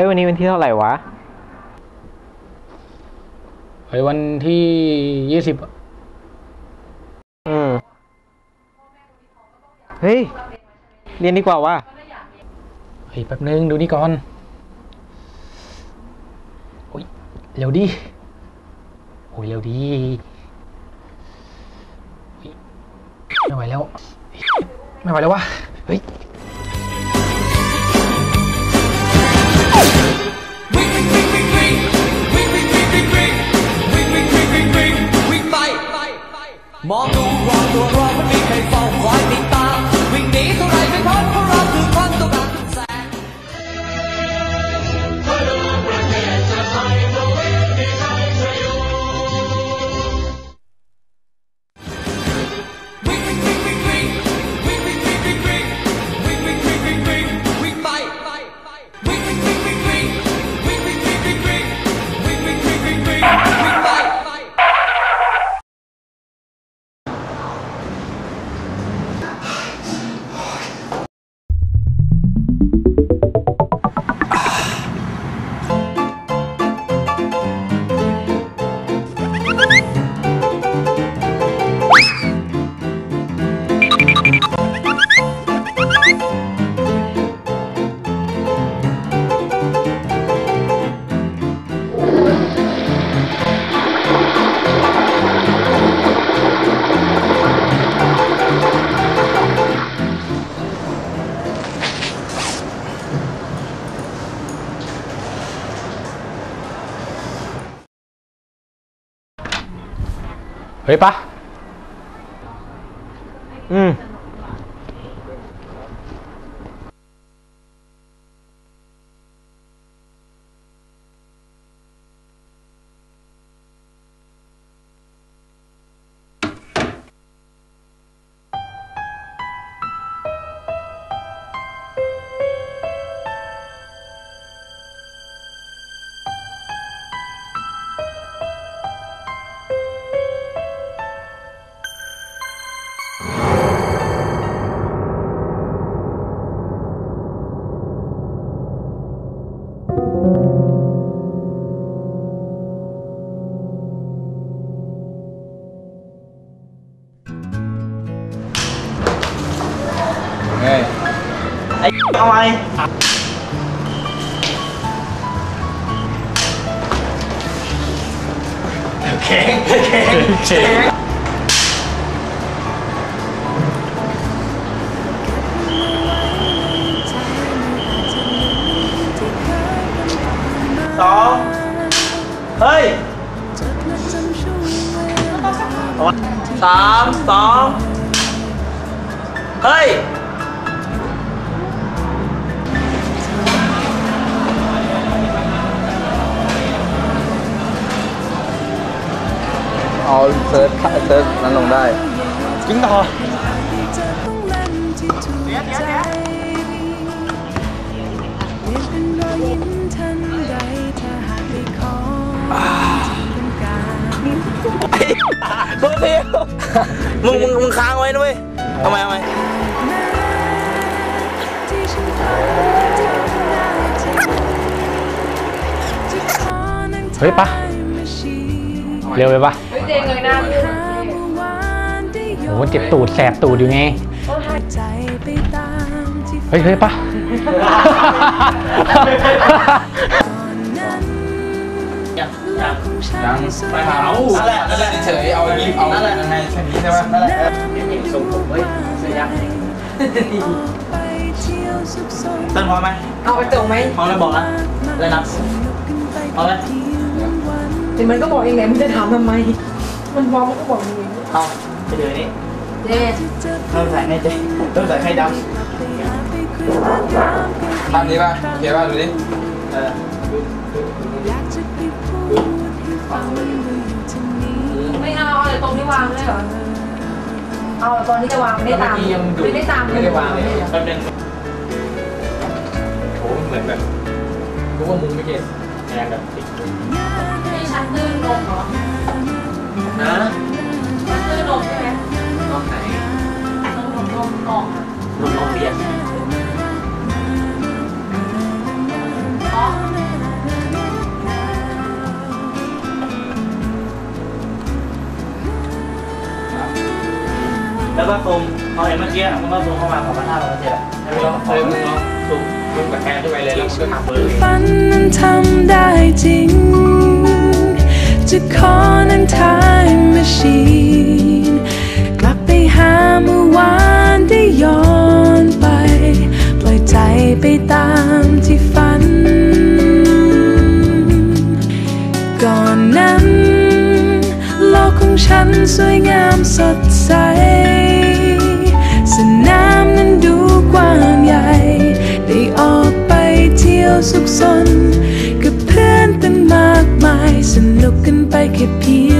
ฮ้ยวันนี้วันที่เท่าไหร่วะเฮ้ยวันที่ยี่สิบอืมเฮ้ย เรียนดีกว่าวะเฮ้ยแป๊บนึง ดูนี่ก่อนโอ้ยเร็วดิโอ้ยเร็วดิเฮ้ยไม่ไหวแล้ว ไม่ไหวแล้ววะเฮ้ย มองดูรอบตัวรอไม่มีใครเฝ้าคอยติดตาม วิ่งหนีเท่าไรไม่พ้น 回吧。嗯。 เอาไว้เจ๋งสองเฮ้ยสามสองเฮ้ย เอาเซิร์ชเซิร์ชนั้นลงได้ จริงต่อตัวเดียวมึงมึงมึงค้างไว้นะเว้ยทำไมทำไมเฮ้ยปะเร็วไปปะ เจงเลยหน้าพี่โอ้เจ็บตูดแสบตูดอยู่ไงเฮ้ยเฮ้ยปะยังไปหาเอานั่นแหละนั่นแหละเฉยเอาเอานั่นแหละยังไงแค่นี้ใช่ไหมนั่นแหละส่งผมเฮ้ยเสียยังเต้นพร้อมไหมเอาไปตรงไหมพร้อมแล้วบอกนะเลยนะพร้อมไหมแต่มันก็บอกเองไงมึงจะถามทำไม มันพร้อมมันก็บอกเองเอาไปเดี๋ยวนี้เจ๊เริ่มใส่ให้เจ๊เริ่มใส่ให้ดภาพนี้ป่ะโอเคป่ะดูดิำเออไม่เอาเอาแต่ตรงที่วางเลยเหรอ เอาตอนที่จะวางไม่ได้ตามเมื่อกี้ยังดูไม่ได้ตามไม่ได้วางเลยแป๊บนึงโอ้เหมือนแบบรู้ว่ามุมไม่เก็ตแอนแบบติดให้ชั้นตื้นลงเหรอ นะคือนมใช่ไหมนมไหนนมนมกล่องนมนมเบียนอ๋อแล้วก็ตรงพอเห็นเมื่อกี้มันก็ตรงเข้ามาของพระธาตุเราเจ็ดแล้วก็เติมถูกมันกระแทกขึ้นไปเลยแล้วก็หักเบอร์นนั้ จะขอนั้น time machine กลับไปหาเมื่อวานได้ย้อนไป ปล่อยใจไปตามที่ฝัน ก่อนนั้น โลกของฉันสวยงามสดใส สนามนั้นดูกว้างใหญ่ ได้ออกไปเที่ยวสุขสน กับเ